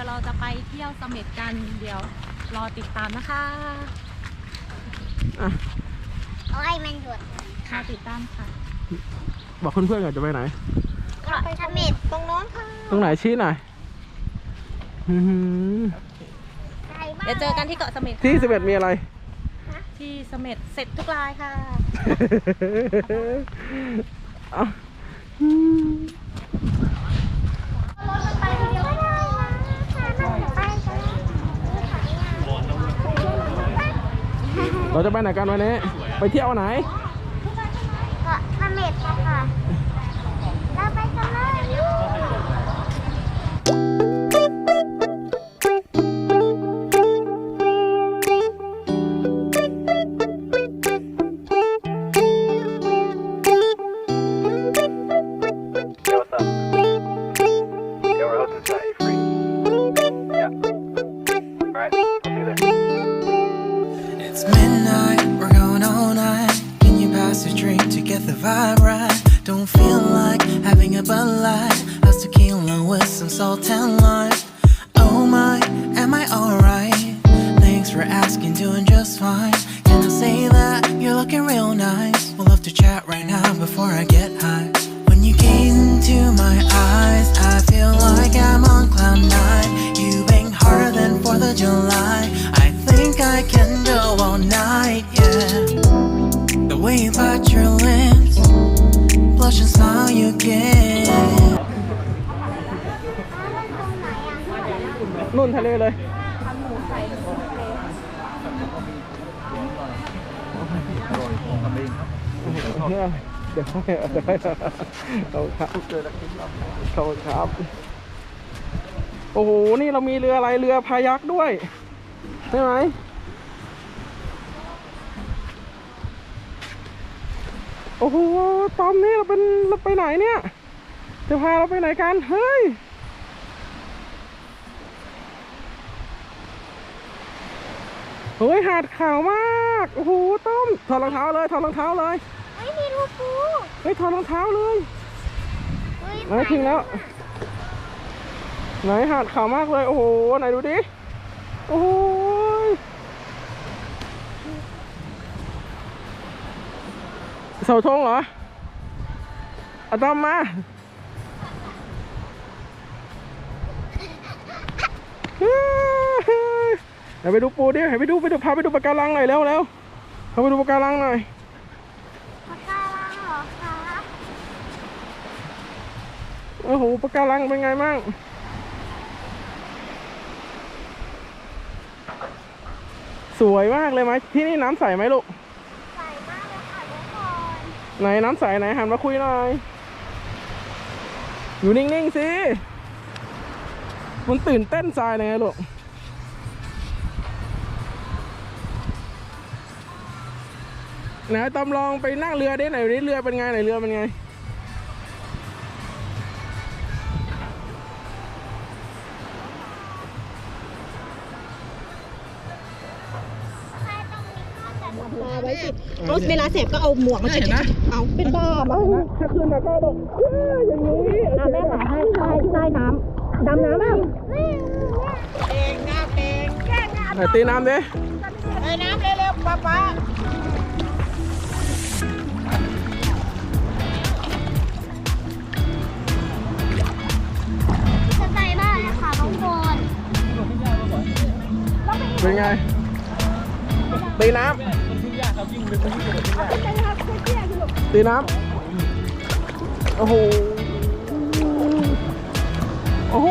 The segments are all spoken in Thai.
ดี๋ยวเราจะไปเที่ยวเสม็ดกันเดี๋ยวรอติดตามนะคะอะเอาให้มันหยุดรอติดตามค่ะ บอกเพื่อนๆก่อนจะไปไหนเกาะเสม็ดตรงโน้นค่ะตรงไหนชี้หน่อยอื้อหือไกลมากเดี๋ยวเจอกันที่เกาะเสม็ดที่สิบเอ็ดมีอะไร ที่เสม็ดเสร็จทุกรายค่ะ เอาอืม รถมันไปทีเดียวไม่ได้นะค่ะมันไปกัน เราจะไปไหนกันวันนี้ ไปเที่ยวไหนเกาะเสม็ดค่ะ drink to get the vibe right? Don't feel like having a Bud Light. How's tequila with some salt and lime? Oh my, am I alright? Thanks for asking, doing just fine. Can I say that you're looking real nice? We'll love to chat right now before I get high. When you gaze into my eyes, I feel like I'm on cloud nine. You bang harder than 4th of July. นู่นทะเลเลยเดี๋ยวให้เดี๋ยวให้เราครับเขาครับ โอ้โห นี่เรามีเรืออะไร เรือพายักด้วย ใช่ไหมโอ้โหตอมนี่เราเป็นเราไปไหนเนี่ย จะพาเราไปไหนกัน เฮ้ย เฮ้ยหาดขาวมากโอ้โหต้อมถอดรองเท้าเลยถอดรองเท้าเลยไม่มีรูปูเฮ้ยถอดรองเท้าเลยเฮ้ยไหนถึงแล้ว ไหนหาดขาวมากเลยโอ้โหไหนดูดิโอ้โหเสาธงเหรออะตอมมาเฮ้ย เดี๋ยวไปดูปูดิให้ไปดูไปดูพาไปดูปะการังหน่อยเร็วเร็วพาไปดูปะการังหน่อยปากการังเหรอคะโอ้โหปะการังเป็นไงมั่งสวยมากเลยไหมที่นี่น้ำใสไหมลูกใสมากเลยค่ะทุกคนไหนน้ำใสไหนหันมาคุยหน่อยอยู่นิ่งๆสิมันตื่นเต้นทรายเลยไงลูก ไหนตอมลองไปนั่งเรือได้ไหนดิเรือเป็นไงไหนเรือเป็นไงใช่ต้องมีข้าไว้สิรถเวลาเสพก็เอาหมวกมาเช็ดๆเอาเป็นบ้ามั้งถ้าขึ้นมาก็บอกอย่างนี้แม่ถ่ายให้ใต้ใต้น้ำดำน้ำบ้างไหนตีน้ำดิส เป็นไงตีน้ำตีน้ำโอ้โหโอ้โห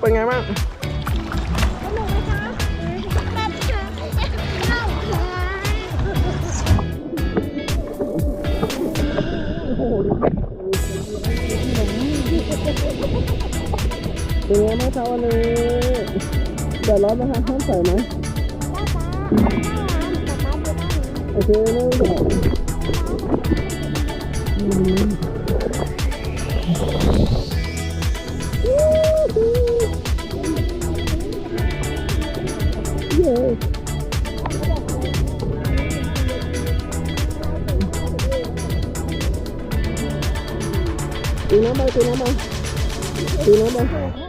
เป็นไงบ้างเจอเข้าค่ะเป็นไงบ้างครับวันนี้ เดือดร้อนไหมครับห้ามใส่ไหมโอเคไม่เดือดเย้ตีน้ำไปตีน้ำไปตีน้ำไป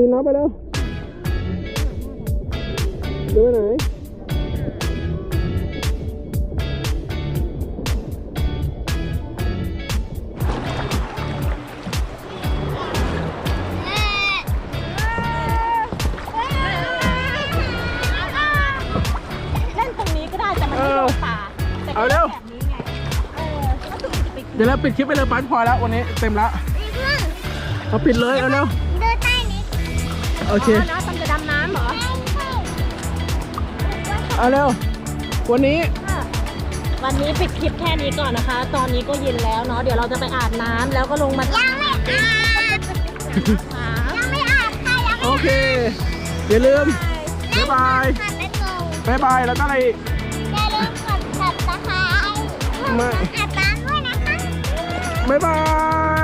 ตีนน้องไปแล้วเดินไปไหนเล่นตรงนี้ก็ได้แต่มันไม่โดนขาแต่ก็เอาเร็วแบบนี้ไงเออถ้าตัวจะไปเดี๋ยวเราปิดคลิปไปเลยปันพอแล้ววันนี้เต็มแล้วเราปิดเลยเอาเร็วเดินใต้นี้ โอเคอ๋อนะตอนจะดำน้ำเหรอเอาเร็ว วันนี้ วันนี้ปิดคลิปแค่นี้ก่อนนะคะ ตอนนี้ก็เย็นแล้วเนาะ เดี๋ยวเราจะไปอาบน้ำแล้วก็ลงมายังไม่อาบยังไม่อาบค่ะยังโอเค อย่าลืม บ๊ายบายขัดและงงบ๊ายบาย แล้วก็อะไรอีก อย่าลืมกด subscribe มา อาบน้ำด้วยนะคะ บ๊ายบาย